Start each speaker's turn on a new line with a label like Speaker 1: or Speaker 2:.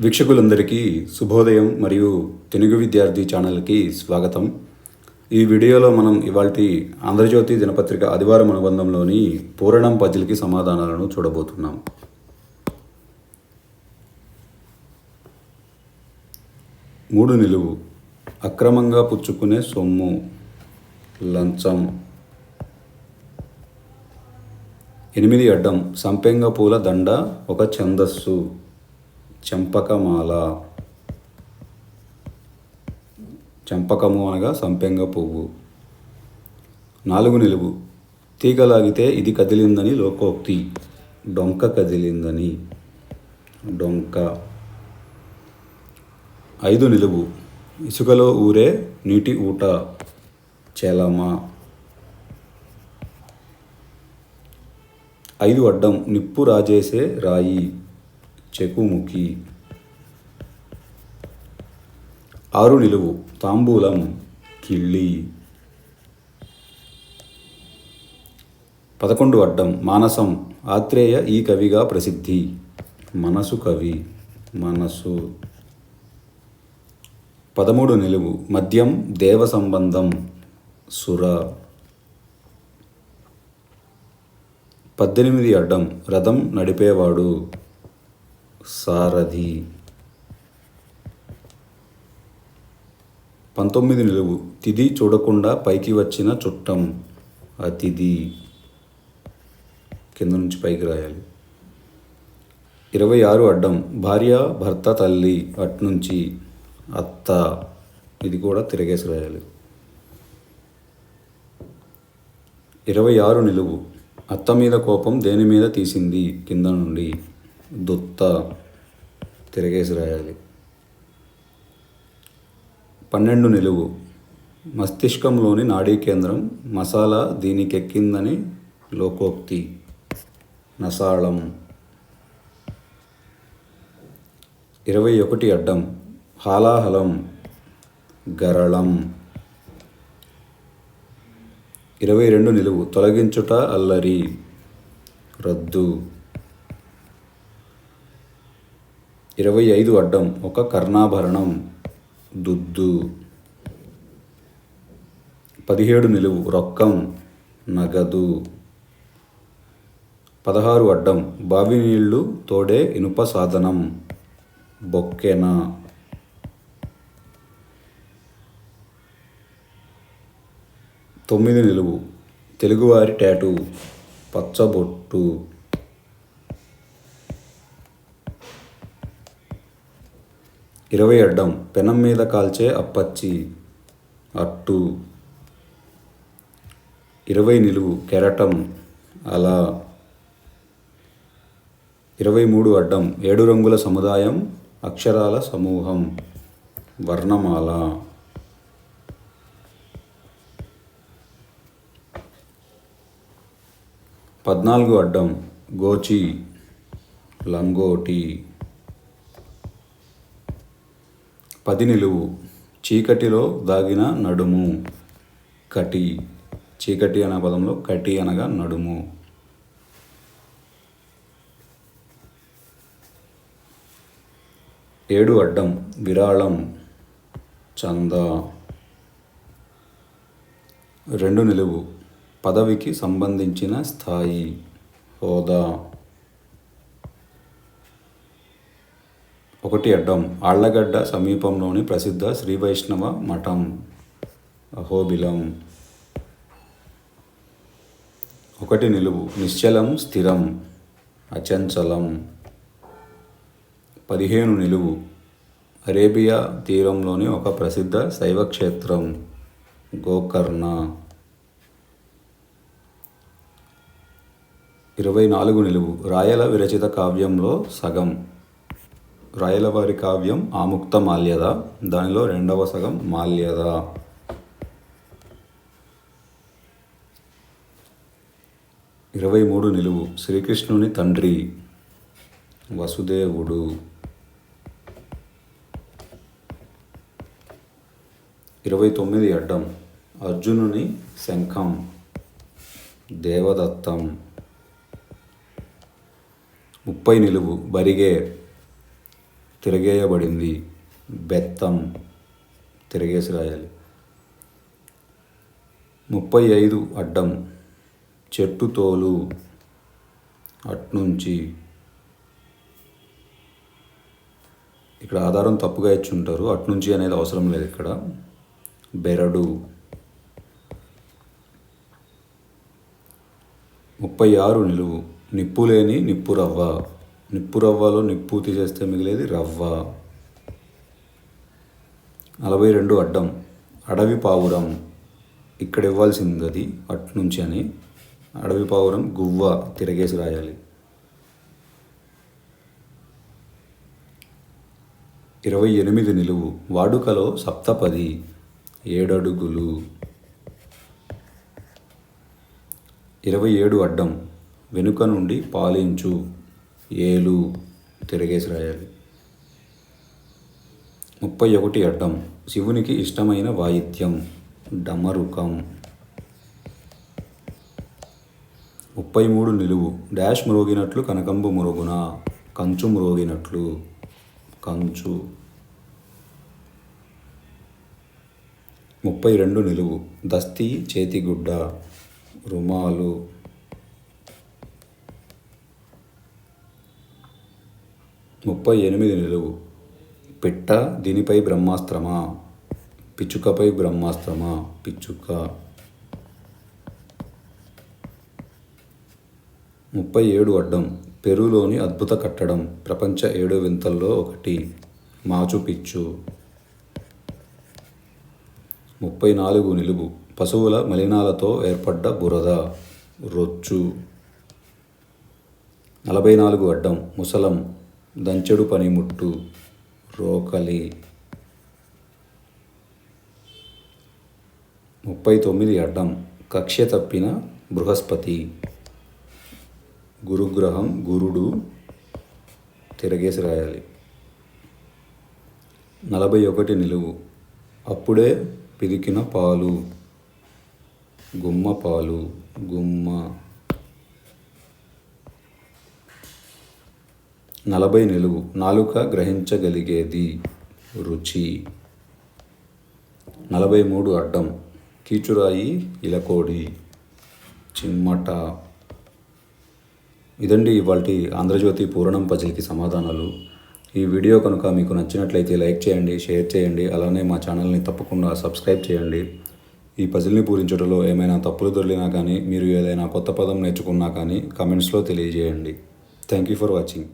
Speaker 1: వీక్షకులందరికీ శుభోదయం మరియు తెలుగు విద్యార్థి ఛానల్కి స్వాగతం. ఈ వీడియోలో మనం ఇవాళ ఆంధ్రజ్యోతి దినపత్రిక ఆదివారం అనుబంధంలోని పూరణం పజిల్కి సమాధానాలను చూడబోతున్నాం. మూడు నిలువు. అక్రమంగా పుచ్చుకునే సొమ్ము. లంచం. ఎనిమిది అడ్డం. సంపెంగ పూల దండ. ఒక ఛందస్సు. చెంపకమాల. చెంపకము అనగా సంపెంగ పువ్వు. నాలుగు నిలువు. తీగ లాగితే ఇది కదిలిందని లోకోక్తి. డొంక కదిలిందని. డొంక. ఐదు నిలువు. ఇసుకలో ఊరే నీటి ఊట. చెలమ. ఐదు అడ్డం. నిప్పు రాజేసే రాయి. చెకుముఖి ఆరు నిలువు తాంబూలం కిళ్ళి. పదకొండు అడ్డం మానసం ఆత్రేయ ఈ కవిగా ప్రసిద్ధి. మనసు కవి మనసు. పదమూడు నిలువు మద్యం దేవ సంబంధం సుర. పద్దెనిమిది అడ్డం రథం నడిపేవాడు. సారథి. పంతొమ్మిది నిలువు. తిది చూడకుండా పైకి వచ్చిన చుట్టం. అతిథి కింద నుంచి పైకి రాయాలి. ఇరవై ఆరు అడ్డం. భార్య భర్త తల్లి అట్నుంచి అత్త. ఇది కూడా తిరగేసి రాయాలి. ఇరవై ఆరు నిలువు. అత్త మీద కోపం దేని మీద తీసింది? కింద నుండి. దుత్త తిరగేసి రాయాలి. పన్నెండు నిలువు. మస్తిష్కంలోని నాడీ కేంద్రం మసాలా దీనికెక్కిందని లోకోక్తి. నసాళం. ఇరవై ఒకటి అడ్డం. హాలాహలం. గరళం. ఇరవై రెండు నిలువు. తొలగించుట అల్లరి. రద్దు. ఇరవై ఐదు అడ్డం ఒక కర్ణాభరణం దుద్దు. పదిహేడు నిలువు రొక్కం నగదు. పదహారు అడ్డం బావి నీళ్ళు తోడే ఇనుప సాధనం బొక్కెన. తొమ్మిది నిలువు తెలుగువారి టాటూ పచ్చబొట్టు. ఇరవై అడ్డం పెనం మీద కాల్చే అప్పచ్చి అట్టు. ఇరవై నిలువు కెరటం అలా. ఇరవై మూడు అడ్డం ఏడు రంగుల సముదాయం అక్షరాల సమూహం వర్ణమాల. పద్నాలుగు అడ్డం గోచి లంగోటి. పది నిలువు. చీకటిలో దాగిన నడుము. కటి. చీకటి అనే పదంలో కటి అనగా నడుము. ఏడు అడ్డం. విరాళం. చంద. రెండు నిలువు. పదవికి సంబంధించిన స్థాయి. హోదా. ఒకటి అడ్డం ఆళ్ళగడ్డ సమీపంలోని ప్రసిద్ధ శ్రీ వైష్ణవ మఠం అహోబిలం ఒకటి నిలువు నిశ్చలం స్థిరం అచంచలం. పదిహేను నిలువు అరేబియా తీరంలోని ఒక ప్రసిద్ధ శైవ క్షేత్రం గోకర్ణ. ఇరవై నాలుగు నిలువు రాయల విరచిత కావ్యంలో సగం. రాయలవారి కావ్యం ఆముక్త మాల్యద. దానిలో రెండవ సగం మాల్యద. ఇరవై మూడు నిలువు. శ్రీకృష్ణుని తండ్రి వసుదేవుడు. ఇరవై తొమ్మిది అడ్డం. అర్జునుని శంఖం. దేవదత్తం. ముప్పై నిలువు. బరిగే. తిరగేయబడింది. బెత్తం తిరగేసి రాయాలి. ముప్పై ఐదు అడ్డం చెట్టు తోలు అట్నుంచి ఇక్కడ ఆధారం తప్పుగా ఇచ్చి ఉంటారు అట్నుంచి అనేది అవసరం లేదు ఇక్కడ. బెరడు. ముప్పై ఆరు నిలువు. నిప్పు లేని నిప్పు రవ్వ. నిప్పు రవ్వలో నిప్పు తీసేస్తే మిగిలేది రవ్వ. నలభై రెండు అడ్డం అడవి పావురం. ఇక్కడ ఇవ్వాల్సింది అది అట్నుంచి అని. అడవి పావురం గువ్వ తిరగేసి రాయాలి. ఇరవై ఎనిమిది నిలువు వాడుకలో సప్తపది ఏడడుగులు. ఇరవై ఏడు అడ్డం వెనుక నుండి పాలించు. ఏలు తిరగేసి రాయాలి ముప్పై ఒకటి అడ్డం శివునికి ఇష్టమైన వాయిద్యం డమరుకం. ముప్పై మూడు నిలువు డాష్ మ్రోగినట్లు కనకంబు మురుగున కంచు మ్రోగినట్లు కంచు. ముప్పై రెండు నిలువు దస్తి చేతిగుడ్డ రుమాలు. ముప్పై ఎనిమిది నిలువు. పిట్ట దీనిపై బ్రహ్మాస్త్రమా? పిచ్చుకపై బ్రహ్మాస్త్రమా? పిచ్చుక. ముప్పై ఏడు అడ్డం. పెరులోని అద్భుత కట్టడం. ప్రపంచ ఏడు వింతల్లో ఒకటి. Machu Picchu. ముప్పై నాలుగు నిలువు. పశువుల మలినాలతో ఏర్పడ్డ బురద. రొచ్చు. నలభై నాలుగు అడ్డం. ముసలం. దంచెడు పనిముట్టు రోకలి. ముప్పై తొమ్మిది అడ్డం కక్ష్య తప్పిన బృహస్పతి. గురుగ్రహం గురుడు తిరగేసి రాయాలి. నలభై ఒకటి నిలువు. అప్పుడే పిదికిన పాలు. గుమ్మ పాలు. గుమ్మ నలభై నిలువు నాలుక గ్రహించగలిగేది రుచి. నలభై మూడు అడ్డం కీచురాయి ఇలకోడి చిమ్మట. ఇదండి ఇవాళ ఆంధ్రజ్యోతి పూరణం పజిల్కి సమాధానాలు. ఈ వీడియో కనుక మీకు నచ్చినట్లయితే లైక్ చేయండి షేర్ చేయండి అలానే మా ఛానల్ని తప్పకుండా సబ్స్క్రైబ్ చేయండి. ఈ పజిల్ని పూరించడంలో ఏమైనా తప్పులు దొరికినా కానీ మీరు ఏదైనా కొత్త పదం నేర్చుకున్నా కానీ కమెంట్స్లో తెలియజేయండి. Thank you for watching